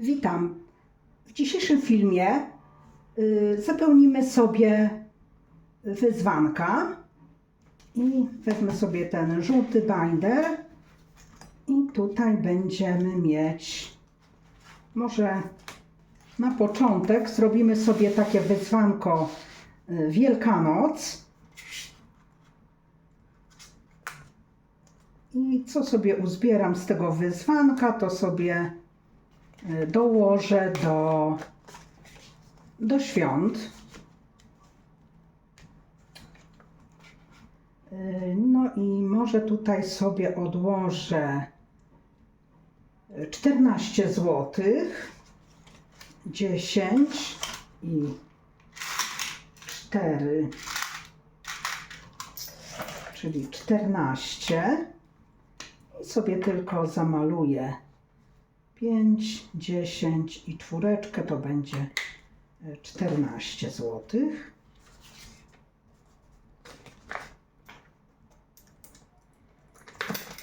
Witam. W dzisiejszym filmie y, zapełnimy sobie wyzwanka i wezmę sobie ten żółty binder i tutaj będziemy mieć może na początek zrobimy sobie takie wyzwanko y, Wielkanoc. I co sobie uzbieram z tego wyzwanka, to sobie dołożę do, do świąt. Y, No i może tutaj sobie odłożę 14 zł, 10 i 4, czyli 14 i sobie tylko zamaluję 5, 10 i czwóreczkę to będzie e, 14 zł.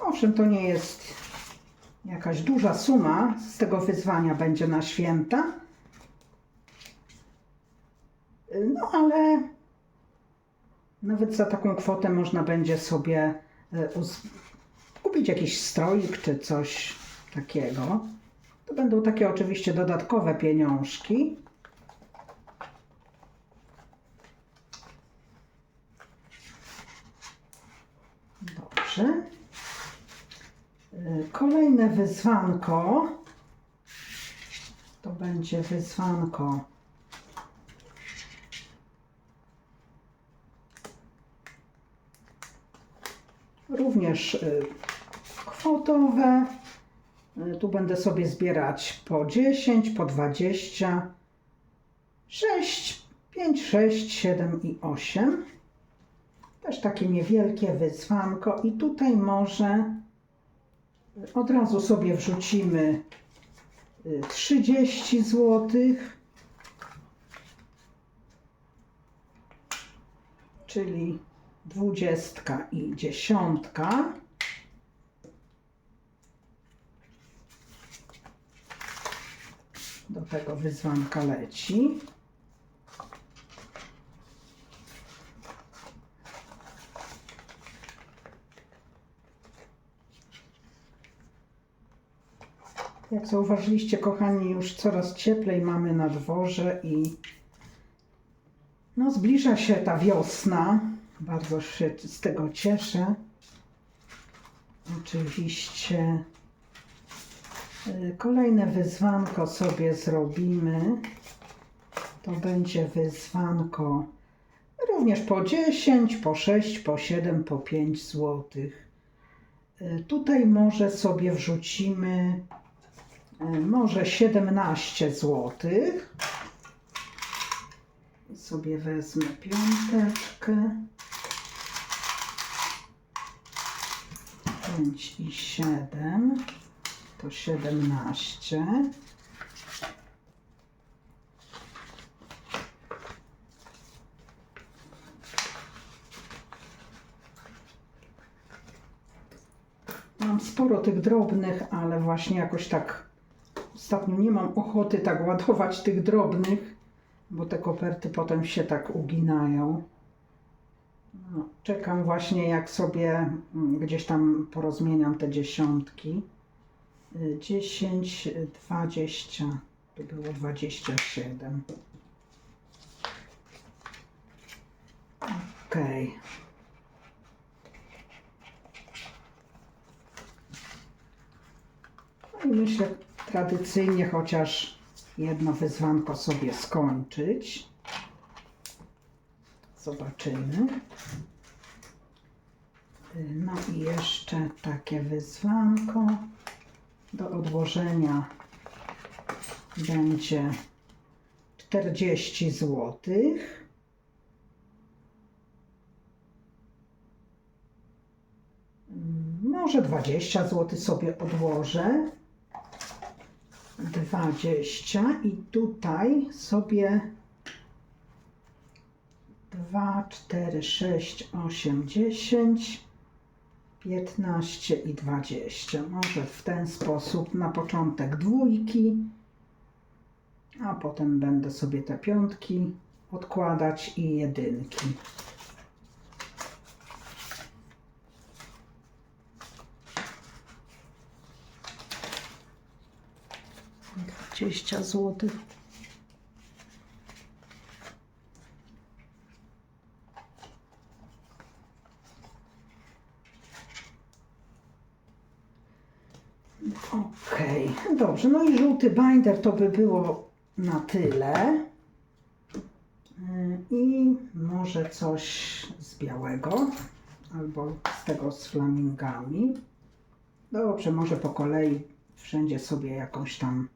Owszem, to nie jest jakaś duża suma z tego wyzwania będzie na święta. No ale nawet za taką kwotę można będzie sobie e, kupić jakiś stroik czy coś takiego. To będą takie oczywiście dodatkowe pieniążki. Dobrze. Y, Kolejne wyzwanko to będzie wyzwanko również y, kwotowe. Y, Tu będę sobie zbierać po 10, po 20, 6, 5, 6, 7 i 8. Też takie niewielkie wyzwanko i tutaj może od razu sobie wrzucimy y, 30 zł. Czyli dwudziestka i dziesiątka. Do tego wyzwanka leci. Jak zauważyliście, kochani, już coraz cieplej mamy na dworze i no, zbliża się ta wiosna. Bardzo się z tego cieszę. Oczywiście kolejne wyzwanko sobie zrobimy. To będzie wyzwanko również po 10, po 6, po 7, po 5 złotych. Y, Tutaj może sobie wrzucimy y, może 17 złotych. I sobie wezmę piąteczkę. 5 i 7 to 17. Mam sporo tych drobnych, ale właśnie jakoś tak ostatnio nie mam ochoty tak ładować tych drobnych, bo te koperty potem się tak uginają. No, czekam właśnie, jak sobie mm, gdzieś tam porozmieniam te dziesiątki. Y, 10, y, 20, to było 27. Okej. No i myślę tradycyjnie chociaż jedno wyzwanko sobie skończyć. Zobaczymy. No i jeszcze takie wyzwanko do odłożenia będzie 40 zł. Może 20 zł sobie odłożę. 20 i tutaj sobie 2, 4, 6, 8, 10, 15 i 20. Może w ten sposób na początek dwójki, a potem będę sobie te piątki odkładać i jedynki. Dwadzieścia złotych. Okej, dobrze. No i żółty binder to by było na tyle. Yy, I może coś z białego albo z tego z flamingami. Dobrze, może po kolei wszędzie sobie jakąś tam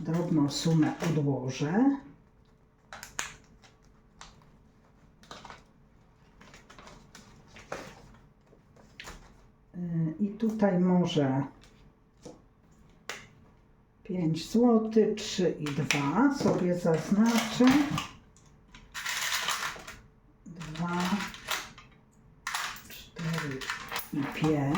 drobną sumę odłożę. Yy, I tutaj może 5 zł, 3 i 2 sobie zaznaczę. 2, 4 i 5.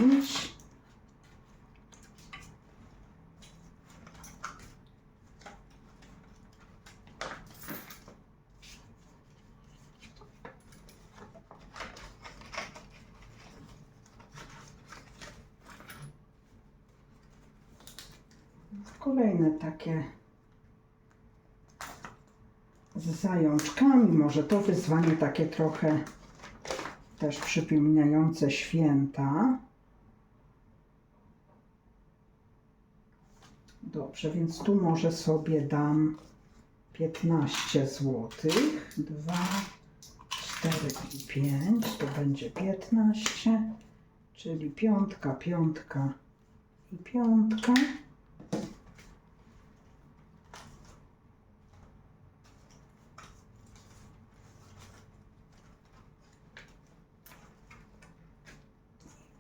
Kolejne takie z zajączkami. Może to wyzwanie takie trochę też przypominające święta. Dobrze, więc tu może sobie dam 15 zł. 2, 4 i 5 to będzie 15, czyli piątka, piątka i piątka.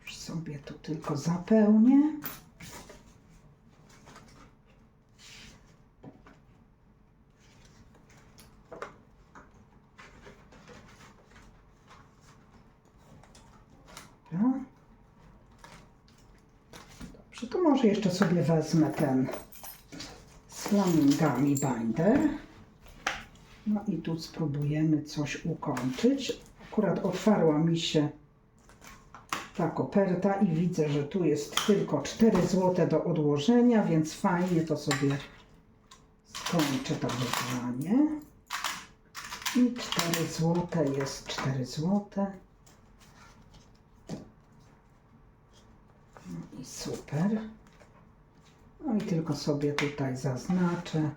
Już sobie tu tylko zapełnię. Dobrze, to może jeszcze sobie wezmę ten flamingami binder. No i tu spróbujemy coś ukończyć. Akurat otwarła mi się ta koperta i widzę, że tu jest tylko 4 zł do odłożenia, więc fajnie to sobie skończę to wyzwanie. I 4 zł jest 4 zł. No I super. No i tylko sobie tutaj zaznaczę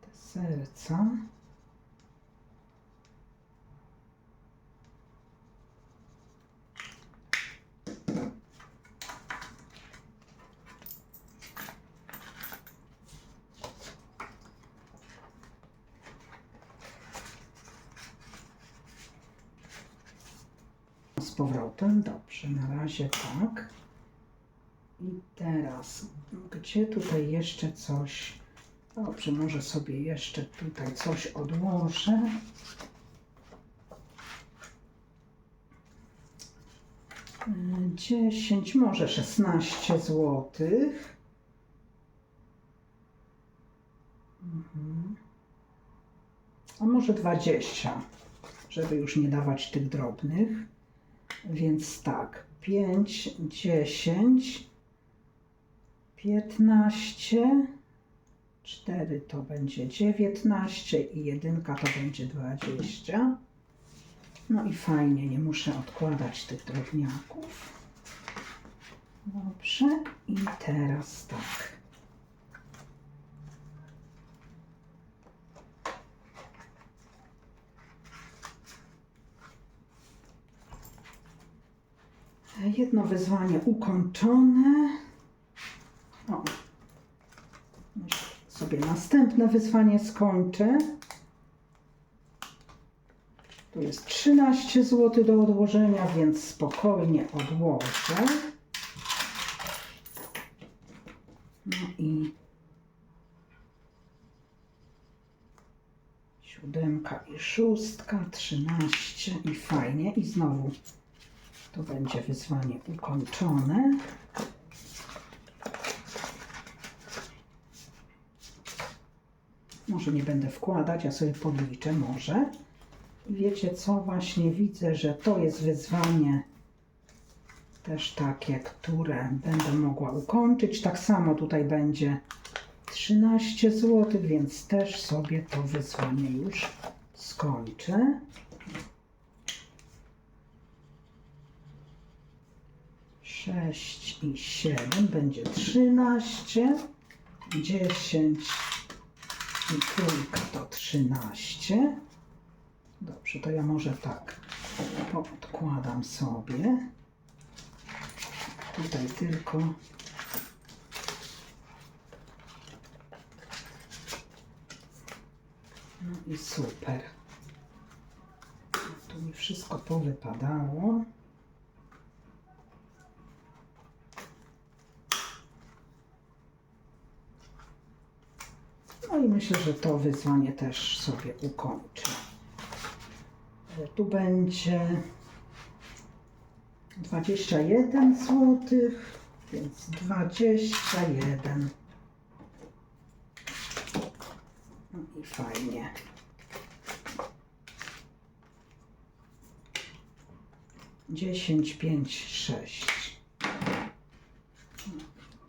te serca. Z powrotem. Dobrze, na razie tak. I teraz, gdzie tutaj jeszcze coś? Dobrze, może sobie jeszcze tutaj coś odłożę. 10, może 16 złotych. Mhm. A może 20, żeby już nie dawać tych drobnych. Więc tak, 5, 10, 15, 4 to będzie 19 i 1 to będzie 20. No i fajnie, nie muszę odkładać tych drobniaków. Dobrze, i teraz tak. Jedno wyzwanie ukończone. O. Sobie następne wyzwanie skończę. Tu jest 13 zł do odłożenia, więc spokojnie odłożę. No i siódemka i szóstka, 13 i fajnie. I znowu to będzie wyzwanie ukończone. Może nie będę wkładać, ja sobie podliczę może. Wiecie co, właśnie widzę, że to jest wyzwanie też takie, które będę mogła ukończyć. Tak samo tutaj będzie 13 zł, więc też sobie to wyzwanie już skończę. Sześć i siedem będzie trzynaście, dziesięć i trójka to trzynaście. Dobrze, to ja może tak odkładam sobie. Tutaj tylko No i super. Tu mi wszystko powypadało. No i myślę, że to wyzwanie też sobie ukończę. E, Tu będzie 21 zł, więc 21. No i fajnie. Dziesięć, pięć, sześć.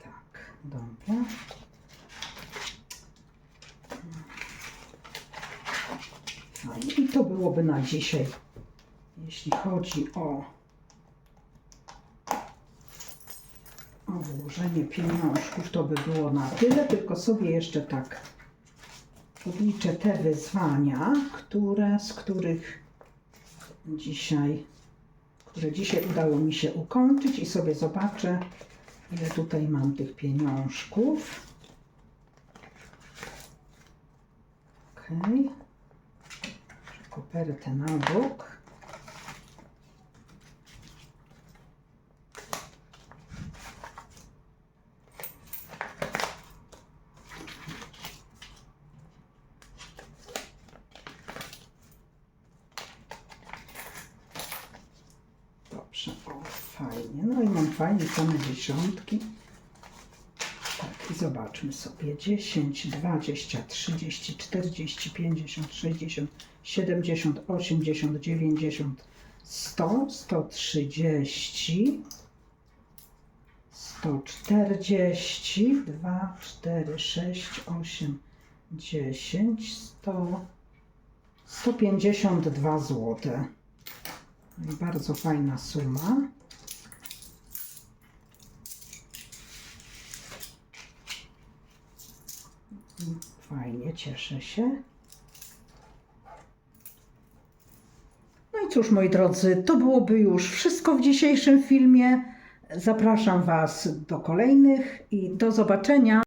Tak, dobra. Fajnie. I to byłoby na dzisiaj, jeśli chodzi o, o włożenie pieniążków, to by było na tyle, tylko sobie jeszcze tak podliczę te wyzwania, które, z których dzisiaj, które dzisiaj udało mi się ukończyć i sobie zobaczę, ile tutaj mam tych pieniążków. Okej. Kopertę na bok. Dobrze, o fajnie. No i mam fajnie same dziesiątki. I zobaczmy sobie. 10, 20, 30, 40, 50, 60, 70, 80, 90, 100, 130, 140, 2, 4, 6, 8, 10, 100, 152 zł. Bardzo fajna suma. Fajnie, cieszę się. No i cóż, moi drodzy, to byłoby już wszystko w dzisiejszym filmie. Zapraszam Was do kolejnych i do zobaczenia.